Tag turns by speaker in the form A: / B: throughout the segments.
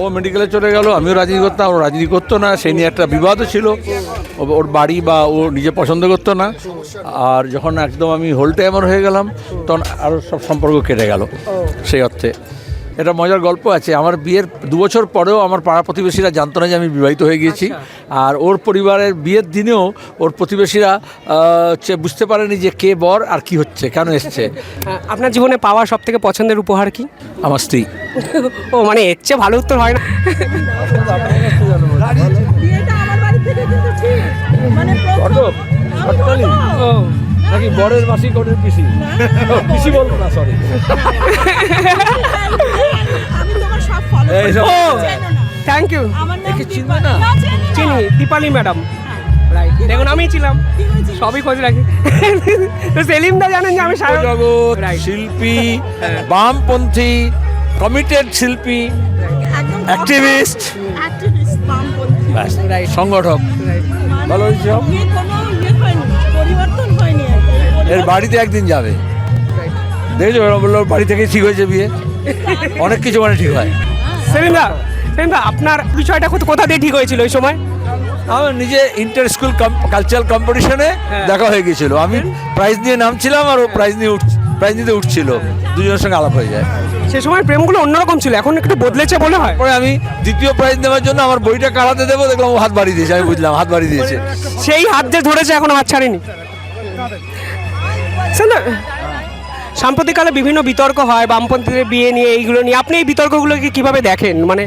A: ও মেডিকেলে চলে গেল, আমিও রাজনীতি করতাম ও রাজনীতি করতো না সেই নিয়ে একটা বিবাদও ছিল। ওর বাড়ি বা ও নিজে পছন্দ করতো না। আর যখন একদম আমি হোল টাইমার হয়ে গেলাম, তখন আরও সব সম্পর্ক কেটে গেল। সেই অর্থে। এটা মজার গল্প আছে। আমার বিয়ের দু বছর পরেও আমার পাড়া প্রতিবেশীরা জানতো না যে আমি বিবাহিত হয়ে গিয়েছি। আর ওর পরিবারের বিয়ের দিনেও ওর প্রতিবেশীরা হচ্ছে বুঝতে পারেনি যে কে বর আর কি হচ্ছে কেন এসছে।
B: আপনার জীবনে পাওয়া সব থেকে পছন্দের উপহার কি?
A: আমার স্ত্রী।
B: ও মানে এর চেয়ে ভালো উত্তর হয় না।
C: মানে
A: নাকি বরের মাসি কোটের পিসি পিসি বলব না সরি
B: ও থ্যাংক ইউ
C: চিনি
B: দীপালি ম্যাডাম। রাইট দেখুন আমি ছিলাম। সবই খোঁজ রাখি। তো সেলিম দা জানেন যে আমি
A: জগৎ শিল্পী বামপন্থী কমিটেড শিল্পী
C: অ্যাক্টিভিস্ট
A: ব্যাস, সংগঠক। ভালো হয়েছে
C: ইয়ে কি।
A: এর বাড়িতে একদিন যাবে। দেখেছ বলল বাড়ি থেকে ঠিক হয়েছে বিয়ে। অনেক কিছু মানে ঠিক হয়।
B: সেলিম দা আপনার বিষয়টা কোথা- কোথা দিয়ে ঠিক হয়েছিল ওই সময়?
A: আমার নিজে ইন্টার স্কুল কালচারাল কম্পিটিশনে
B: হ্যাঁ।
A: দেখা হয়ে গিয়েছিল। আমি প্রাইজ নিয়ে নামছিলাম আর ও প্রাইজ নিয়ে উঠ প্রাইজ নিতে উঠছিল। দুজনের সঙ্গে আলাপ হয়ে যায়।
B: সে সময় প্রেমগুলো অন্যরকম ছিল এখন একটু বদলেছে বলে হয়।
A: পরে আমি দ্বিতীয় প্রাইজ নেওয়ার জন্য আমার বইটা কাড়াতে দেবো দেখলাম ও হাত বাড়িয়ে দিয়েছে আমি বুঝলাম হাত বাড়িয়ে দিয়েছে।
B: সেই হাত যে ধরেছে এখনও হাত ছাড়েনি। দা, সাম্প্রতিককালে বিভিন্ন বিতর্ক হয় বামপন্থীদের বিয়ে নিয়ে এইগুলো নিয়ে। আপনি এই বিতর্কগুলোকে কীভাবে দেখেন? মানে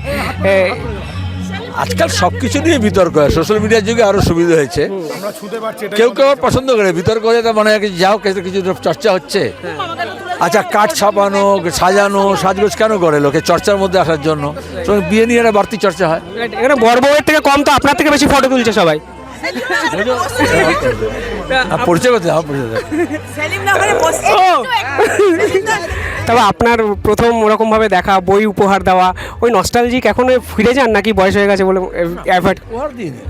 A: আজকাল সব কিছু নিয়ে বিতর্ক হয়। সোশ্যাল মিডিয়ার যুগে আরও সুবিধা হয়েছে। কেউ কেউ আবার পছন্দ করে। বিতর্ক হয়ে তো মনে হয় যাও কিছু কিছু চর্চা হচ্ছে। আচ্ছা কাঠ ছাপানো সাজানো সাজগোজ কেন করে লোকে চর্চার মধ্যে আসার জন্য? তো বিয়ে নিয়ে একটা বাড়তি চর্চা হয়।
B: এখানে বড় বউয়ের থেকে কম তো আপনার থেকে বেশি ফটো তুলছে সবাই।
A: আর পরিচয় করতে পরিচয়
B: ও! তবে আপনার প্রথম ওরকমভাবে দেখা বই উপহার দেওয়া ওই নস্টালজিক এখন ফিরে যান নাকি বয়স হয়ে গেছে বলে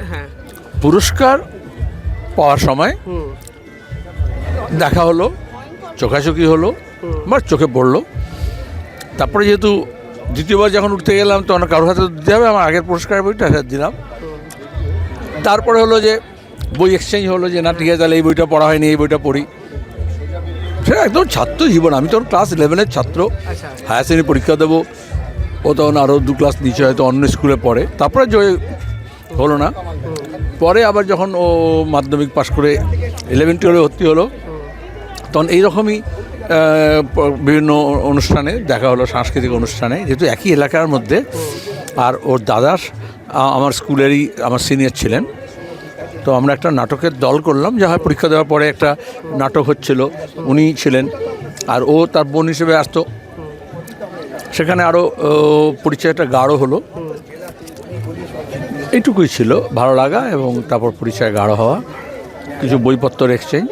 B: হ্যাঁ।
A: পুরস্কার পাওয়ার সময় দেখা হলো চোখাচোখি হলো আমার চোখে পড়ল। তারপরে যেহেতু দ্বিতীয়বার যখন উঠতে গেলাম তখন কারোর হাতে দিতে হবে আমার আগের পুরস্কার বইটা দিলাম। তারপরে হলো যে বই এক্সচেঞ্জ হলো যে না ঠিক আছে তাহলে এই বইটা পড়া হয়নি এই বইটা পড়ি। সেটা একদম ছাত্র জীবন। আমি তখন ক্লাস ইলেভেনের ছাত্র।
B: আচ্ছা
A: হায়ার শ্রেণি পরীক্ষা দেবো। ও তখন আরও দু ক্লাস নিচে হয়তো অন্য স্কুলে পড়ে। তারপরে জয় হলো না। পরে আবার যখন ও মাধ্যমিক পাশ করে ইলেভেন টুয়েলভে ভর্তি হলো তখন এইরকমই বিভিন্ন অনুষ্ঠানে দেখা হলো সাংস্কৃতিক অনুষ্ঠানে। যেহেতু একই এলাকার মধ্যে। আর ওর দাদা আ- আমার স্কুলেরই আমার সিনিয়র ছিলেন। তো আমরা একটা নাটকের দল করলাম যা হয় পরীক্ষা দেওয়ার পরে একটা নাটক হচ্ছিল। উনি ছিলেন আর ও তার বোন হিসেবে আসতো। সেখানে আরও পরিচয়টা গাঢ় হলো। এইটুকুই ছিল, ভালো লাগা এবং তারপর পরিচয় গাঢ় হওয়া। কিছু বইপত্র এক্সচেঞ্জ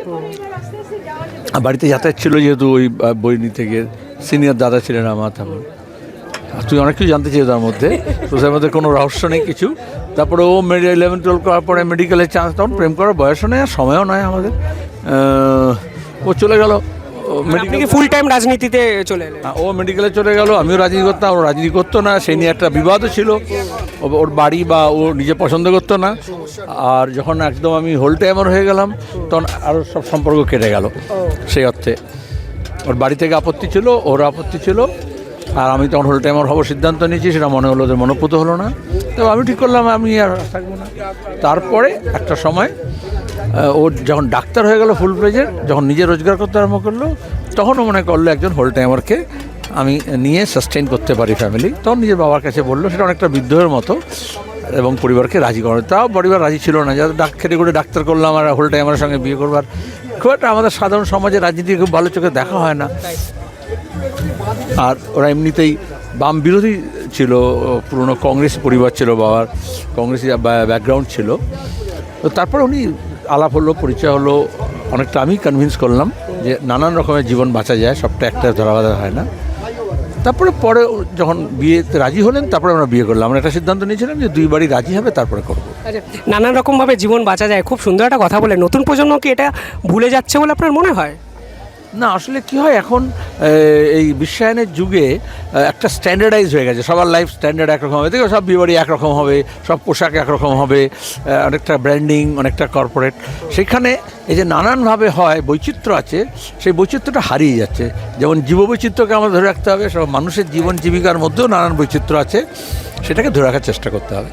A: আর বাড়িতে যাতায়াত ছিল যেহেতু ওই বই নিতে গিয়ে। সিনিয়র দাদা ছিলেন আমার আর তুই অনেক কিছু জানতে চাই তার মধ্যে। তো তার মধ্যে কোনো রহস্য নেই কিছু? তারপরে ও ইলেভেন টুয়েলভ করার পরে মেডিকেলের চান্স তখন প্রেম করার বয়সও নেই আর সময়ও নয় আমাদের। ও চলে গেল। মেডিকেল
B: ফুল টাইম রাজনীতিতে চলে
A: ও মেডিকেলে চলে গেল আমিও রাজনীতি করতাম ও রাজনীতি করতো না সেই নিয়ে একটা বিবাদও ছিল। ওর বাড়ি বা ও নিজে পছন্দ করতো না। আর যখন একদম আমি হোল টাইমার হয়ে গেলাম তখন আরও সব সম্পর্ক কেটে গেল। সেই অর্থে। ওর বাড়ি থেকে আপত্তি ছিল ওর আপত্তি ছিল। আর আমি তখন হোল টাইমার হব সিদ্ধান্ত নিয়েছি, সেটা মনে হলো ওদের মনোপুত হলো না। তো আমি ঠিক করলাম, আমি আর থাকব না। তারপরে একটা সময় ওর যখন ডাক্তার হয়ে গেল ফুল প্লেজের যখন নিজে রোজগার করতে আরম্ভ করল তখনও মনে করল একজন হোল টাইমারকে আমি নিয়ে সাস্টেইন করতে পারি ফ্যামিলি তখন নিজের বাবার কাছে বলল, সেটা অনেকটা বিদ্রোহের মতো এবং পরিবারকে রাজি করানো। তাও পরিবার রাজি ছিল না যাতে ডাক খেটে করে ডাক্তার করলাম আর হোল টাইমারের সঙ্গে বিয়ে করবার। খুব একটা আমাদের সাধারণ সমাজে রাজনীতি খুব ভালো চোখে দেখা হয় না। আর ওরা এমনিতেই বাম বিরোধী ছিল পুরনো কংগ্রেস পরিবার ছিল, বাবার কংগ্রেসি ব্যাকগ্রাউন্ড ছিল। তো তারপর উনি আলাপ হলো, পরিচয় হলো, অনেকটা আমি কনভিন্স করলাম যে নানান রকমের জীবন বাঁচা যায়, সবটা একটা ধরা বাঁধা হয় না। তারপরে পরে যখন বিয়েতে রাজি হলেন, তারপরে আমরা বিয়ে করলাম। আমরা একটা সিদ্ধান্ত নিয়েছিলাম যে দুই বাড়ি রাজি হবে, তারপরে করব।
B: আচ্ছা নানান রকমভাবে জীবন বাঁচা যায়, খুব সুন্দর একটা কথা বলে নতুন প্রজন্ম কি এটা ভুলে যাচ্ছে বলে আপনার মনে হয়?
A: না, আসলে কি হয় এখন এই বিশ্বায়নের যুগে একটা স্ট্যান্ডার্ডাইজ হয়ে গেছে। সবার লাইফ স্ট্যান্ডার্ড একরকম হবে। দেখো, সব বিবাড়ি একরকম হবে, সব পোশাক একরকম হবে অনেকটা ব্র্যান্ডিং অনেকটা কর্পোরেট সেখানে এই যে নানানভাবে হয়, বৈচিত্র্য আছে, সেই বৈচিত্র্যটা হারিয়ে যাচ্ছে। যেমন জীববৈচিত্র্যকে আমরা ধরে রাখতে হবে, সব মানুষের জীবন জীবিকার মধ্যেও নানান বৈচিত্র্য আছে। সেটাকে ধরে রাখার চেষ্টা করতে হবে।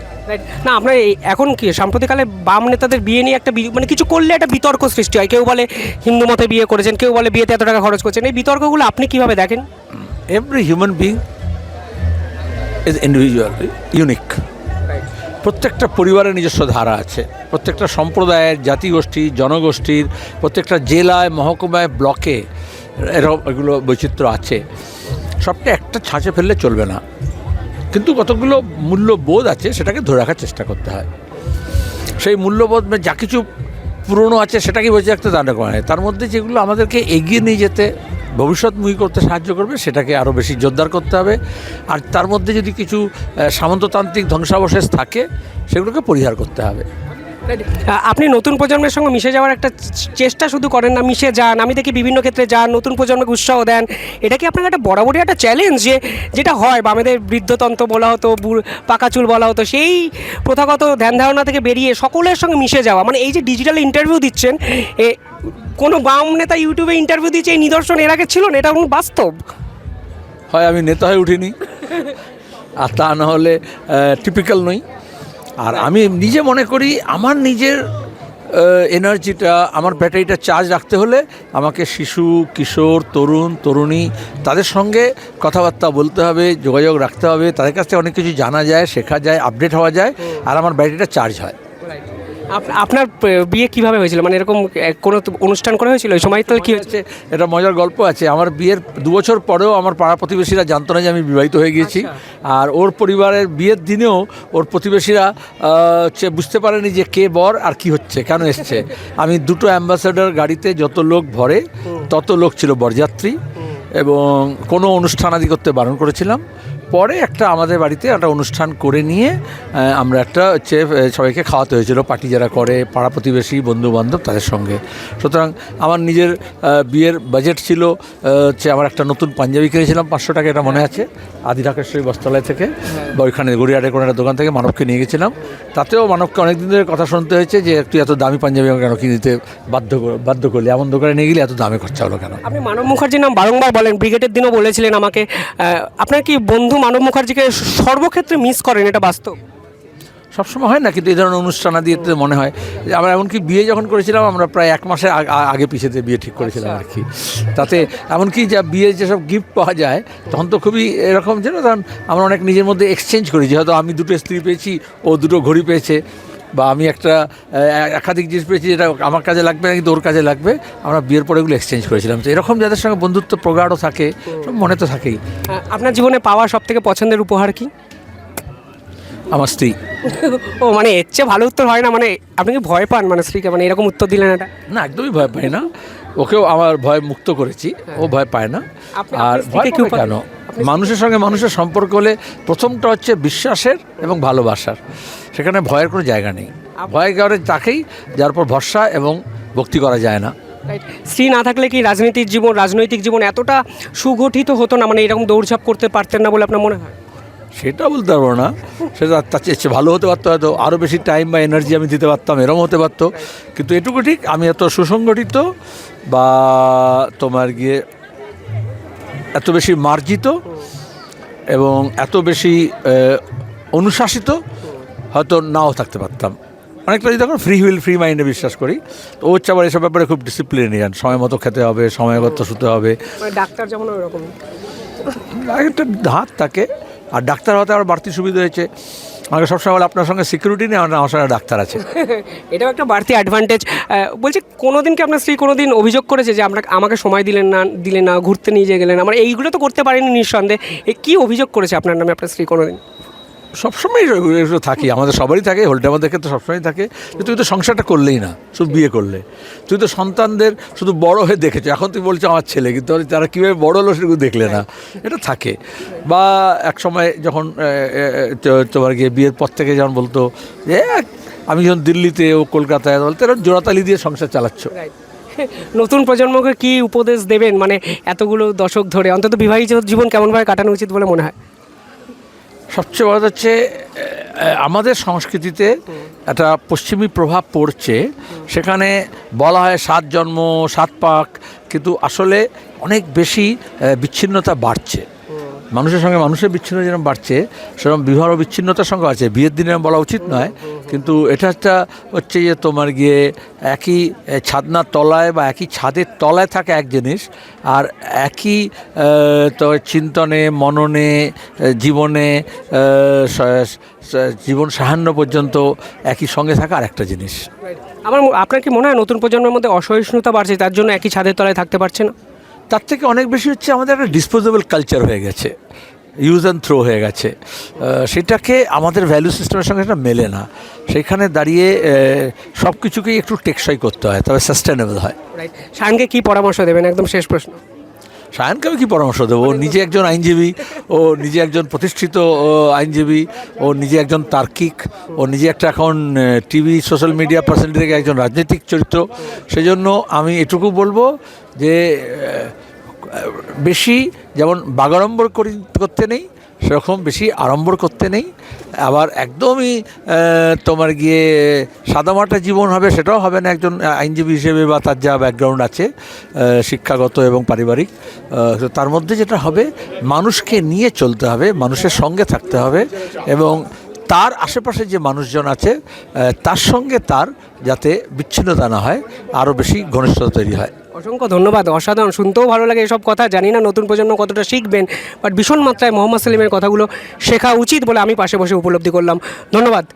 B: না আপনার এই- এখন কি সাম্প্রতিককালে বাম নেতাদের বিয়ে নিয়ে একটা মানে কিছু করলে একটা বিতর্ক সৃষ্টি হয়। কেউ বলে হিন্দু মতে বিয়ে করেছেন কেউ বলে বিয়েতে এত টাকা খরচ করছেন। এই বিতর্কগুলো আপনি কীভাবে দেখেন?
A: Every human being is individual unique প্রত্যেকটা পরিবারের নিজস্ব ধারা আছে। প্রত্যেকটা সম্প্রদায়ের জাতিগোষ্ঠী জনগোষ্ঠীর প্রত্যেকটা জেলায় মহকুমায় ব্লকে এরকম এগুলো বৈচিত্র্য আছে। সবটা একটা ছাঁচে ফেললে চলবে না। কিন্তু কতগুলো মূল্যবোধ আছে সেটাকে ধরে রাখার চেষ্টা করতে হয়। সেই মূল্যবোধ যা কিছু পুরনো আছে সেটাকে বজায় রাখতে দাঁড়া করা হয়। তার মধ্যে যেগুলো আমাদেরকে এগিয়ে নিয়ে যেতে, ভবিষ্যৎমুখী করতে সাহায্য করবে সেটাকে আরও বেশি জোরদার করতে হবে। আর তার মধ্যে যদি কিছু সামন্ততান্ত্রিক ধ্বংসাবশেষ থাকে, সেগুলোকে পরিহার করতে হবে।
B: আপনি নতুন প্রজন্মের সঙ্গে মিশে যাওয়ার একটা চেষ্টা শুধু করেন না মিশে যান। আমি দেখি বিভিন্ন ক্ষেত্রে যান নতুন প্রজন্মকে উৎসাহ দেন। এটা কি আপনার একটা বরাবরই একটা চ্যালেঞ্জ যে যেটা হয়? বা আমাদের বৃদ্ধতন্ত্র বলা হতো বুড়- পাকা চুল বলা হতো সেই প্রথাগত ধ্যান ধারণা থেকে বেরিয়ে সকলের সঙ্গে মিশে যাওয়া। মানে এই যে ডিজিটাল ইন্টারভিউ দিচ্ছেন এ কোনো বাম নেতা ইউটিউবে ইন্টারভিউ দিচ্ছে এই নিদর্শন এর আগে ছিল না? এটা কোনো বাস্তব?
A: হয় আমি নেতা হয়ে উঠিনি। আর তা না হলে টিপিক্যাল নই। আর আমি নিজে মনে করি, আমার নিজের এনার্জিটা আমার ব্যাটারিটা চার্জ রাখতে হলে আমাকে শিশু, কিশোর, তরুণ, তরুণী, তাদের সঙ্গে কথাবার্তা বলতে হবে, যোগাযোগ রাখতে হবে, তাদের কাছ থেকে অনেক কিছু জানা যায়, শেখা যায় আপডেট হওয়া যায়, আর আমার ব্যাটারিটা চার্জ হয়।
B: আপনার বিয়ে কীভাবে হয়েছিল? মানে এরকম কোনো অনুষ্ঠান করা হয়েছিল? ওই সময় তো কী হয়েছে?
A: হচ্ছে এটা মজার গল্প আছে। আমার বিয়ের দু বছর পরেও আমার পাড়া প্রতিবেশীরা জানতো না যে আমি বিবাহিত হয়ে গিয়েছি। আর ওর পরিবারের বিয়ের দিনেও ওর প্রতিবেশীরা হচ্ছে বুঝতে পারেনি যে কে বর আর কি হচ্ছে কেন এসছে। আমি দুটো অ্যাম্বাসেডর গাড়িতে যত লোক ভরে তত লোক ছিল বরযাত্রী এবং কোনো অনুষ্ঠান আদি করতে বারণ করেছিলাম। পরে একটা আমাদের বাড়িতে একটা অনুষ্ঠান করে নিয়ে আমরা একটা হচ্ছে সবাইকে খাওয়াতে হয়েছিল, পার্টি যারা করে, পাড়া প্রতিবেশী বন্ধু বান্ধব তাদের সঙ্গে। সুতরাং আমার নিজের বিয়ের বাজেট ছিল হচ্ছে আমার একটা নতুন পাঞ্জাবি কিনেছিলাম, পাঁচশো টাকা, এটা মনে আছে? আদি ঢাকেশ্বরী বস্ত্রালয় থেকে, বা ওইখানে গড়িয়াটের কোনো একটা দোকান থেকে মানবকে নিয়ে গেছিলাম। তাতেও মানবকে অনেক দিন ধরে কথা শুনতে হয়েছে যে, তুই এত দামি পাঞ্জাবি আমাকে কেন কিনতে বাধ্য বাধ্য করলি? এমন দোকানে নিয়ে গেলে, এত দামে খরচা হলো কেন?
B: আপনি মানব মুখার্জির নাম বারংবার বলেন, ব্রিগেডের দিনও বলেছিলেন আমাকে। আপনার কি বন্ধু মানব মুখার্জিকে সর্বক্ষেত্রে মিস করেন এটা বাস্তব?
A: সবসময় হয় না কিন্তু এই ধরনের অনুষ্ঠান আদি এতে মনে হয় যে আমরা এমনকি বিয়ে যখন করেছিলাম আমরা প্রায় এক মাসের আগ- পিছিয়ে বিয়ে ঠিক করেছিলাম আর কি তাতে এমনকি যা বিয়ের যেসব গিফট পাওয়া যায় তখন তো খুবই এরকম যেন তখন আমরা অনেক নিজের মধ্যে এক্সচেঞ্জ করি যেহেতু হয়তো আমি দুটো স্ত্রী পেয়েছি ও দুটো ঘড়ি পেয়েছে। বা আমি একটা একাধিক জিনিস পেয়েছি যেটা আমার কাজে লাগবে না কিন্তু ওর কাজে লাগবে আমরা বিয়ের পরে এগুলো এক্সচেঞ্জ করেছিলাম। তো এরকম যাদের সঙ্গে বন্ধুত্ব প্রগাঢ় থাকে সব মনে তো থাকেই।
B: আপনার জীবনে পাওয়া সব থেকে পছন্দের উপহার কি?
A: আমার স্ত্রী।
B: ও মানে এর চেয়ে ভালো উত্তর হয় না মানে আপনি কি ভয় পান? মানে স্ত্রীকে মানে এরকম উত্তর দিলেন এটা?
A: না একদমই ভয় পাই না। ওকেও আমার ভয় মুক্ত করেছি ও ভয় পায় না। আর ভয়
B: স্ত্রীকে কি
A: পাবে? কেন? মানুষের সঙ্গে মানুষের সম্পর্ক হলে প্রথমটা হচ্ছে বিশ্বাসের এবং ভালোবাসার। সেখানে ভয়ের কোনো জায়গা নেই। ভয় করে তাকেই যার উপর ভরসা এবং ভক্তি করা যায় না।
B: স্ত্রী না থাকলে কি রাজনীতির জীবন রাজনৈতিক জীবন এতটা সুগঠিত হতো না? মানে এরকম দৌড়ঝাঁপ করতে পারতেন না বলে আপনার মনে হয়?
A: সেটা বলতে পারব না। সেটা তার চেয়ে ভালো হতে পারতো হয়তো। আরও বেশি টাইম বা এনার্জি আমি দিতে পারতাম এরম হতে পারতো। কিন্তু এটুকু ঠিক আমি এত সুসংগঠিত বা তোমার গিয়ে এত বেশি মার্জিত এবং এত বেশি অনুশাসিত হয়তো নাও থাকতে পারতাম। অনেকটা যদি এখন ফ্রি হুইল ফ্রি মাইন্ডে বিশ্বাস করি। তো ও হচ্ছে আবার এসব ব্যাপারে খুব ডিসিপ্লিনিয়ান সময় মতো খেতে হবে সময় মতো শুতে হবে।
B: মানে ডাক্তার যেমন ওরকম
A: একটা ধাত থাকে আর ডাক্তার হতে আবার বাড়তি সুবিধা হয়েছে। আমাকে সবসময় বলে, আপনার সঙ্গে সিকিউরিটি নেই, আমার সঙ্গে ডাক্তার আছে।
B: এটাও একটা বাড়তি অ্যাডভান্টেজ বলছি, কোনোদিন কি আপনার স্ত্রী কোনো দিন অভিযোগ করেছে যে আপনাকে আমাকে সময় দিলেন না দিলেন না, ঘুরতে নিয়ে গেলেন? আমার এইগুলো তো করতে পারেনি নিঃসন্দেহে। কি অভিযোগ করেছে আপনার নামে আপনার স্ত্রী কোনোদিন?
A: সবসময় এগুলো থাকি। আমাদের সবারই থাকে হোল্ডে আমাদের ক্ষেত্রে সবসময় থাকে। যে তুই তো সংসারটা করলেই না, শুধু বিয়ে করলে। তুই তো সন্তানদের শুধু বড় হয়ে দেখেছ। এখন তুই বলছো আমার ছেলে, কিন্তু তারা কীভাবে বড় হলো সেগুলো দেখলে না। এটা থাকে। বা এক সময় যখন তোমার গিয়ে বিয়ের পর থেকে যখন বলতো যে আমি যখন দিল্লিতে ও কলকাতায়, বলতো এরকম জোড়াতালি দিয়ে সংসার চালাচ্ছ।
B: নতুন প্রজন্মকে কি উপদেশ দেবেন? মানে এতগুলো দশক ধরে, অন্তত বিবাহিত জীবন কেমনভাবে কাটানো উচিত বলে মনে হয়?
A: সবচেয়ে বড় হচ্ছে আমাদের সংস্কৃতিতে একটা পশ্চিমী প্রভাব পড়ছে। সেখানে বলা হয় সাত জন্ম, সাত পাক, কিন্তু আসলে অনেক বেশি বিচ্ছিন্নতা বাড়ছে। মানুষের সঙ্গে মানুষের বিচ্ছিন্ন যেরকম বাড়ছে সেরকম বিবাহ বিচ্ছিন্নতার সঙ্গে আছে। বিয়ের দিনে বলা উচিত নয় কিন্তু এটা একটা হচ্ছে যে তোমার গিয়ে একই ছাদনার তলায় বা একই ছাদের তলায় থাকে এক জিনিস আর একই তো চিন্তনে মননে জীবনে জীবন সাহান্য পর্যন্ত একই সঙ্গে থাকা আর একটা জিনিস।
B: আমার আপনার কি মনে হয় নতুন প্রজন্মের মধ্যে অসহিষ্ণুতা বাড়ছে তার জন্য একই ছাদের তলায় থাকতে পারছে না?
A: তার থেকে অনেক বেশি হচ্ছে আমাদের একটা ডিসপোজেবল কালচার হয়ে গেছে। ইউজ অ্যান্ড থ্রো হয়ে গেছে। সেটাকে আমাদের ভ্যালু সিস্টেমের সঙ্গে সেটা মেলে না। সেখানে দাঁড়িয়ে সব কিছুকেই একটু টেকসই করতে হয় তবে সাস্টেনেবল হয়।
B: শানকে কি পরামর্শ দেবেন? একদম শেষ প্রশ্ন।
A: সায়নকে আমি কী পরামর্শ দেবো? ও নিজে একজন আইনজীবী ও নিজে একজন প্রতিষ্ঠিত ও, আইনজীবী ও নিজে একজন তার্কিক ও নিজে একটা এখন টিভি সোশ্যাল মিডিয়া পার্সেন্ট থেকে একজন রাজনৈতিক চরিত্র। সেজন্য আমি এটুকু বলব যে বেশি যেমন বাগাড়ম্বর করি করতে নেই, সেরকম বেশি আড়ম্বর করতে নেই। আবার একদমই তোমার গিয়ে সাদামাটা জীবন হবে সেটাও হবে না, একজন আইনজীবী হিসেবে বা তার যা ব্যাকগ্রাউন্ড আছে শিক্ষাগত এবং পারিবারিক তার মধ্যে যেটা হবে, মানুষকে নিয়ে চলতে হবে, মানুষের সঙ্গে থাকতে হবে এবং তার আশেপাশে যে মানুষজন আছে তার সঙ্গে তার যাতে বিচ্ছিন্নতা না হয়, আরও বেশি ঘনিষ্ঠতা তৈরি হয়।
B: অসংখ্য ধন্যবাদ। অসাধারণ। শুনতেও ভালো লাগে এসব কথা। জানি না নতুন প্রজন্ম কতটা শিখবেন বাট ভীষণ মাত্রায় মোহাম্মদ সেলিমের কথাগুলো শেখা উচিত বলে আমি পাশে বসে উপলব্ধি করলাম। ধন্যবাদ।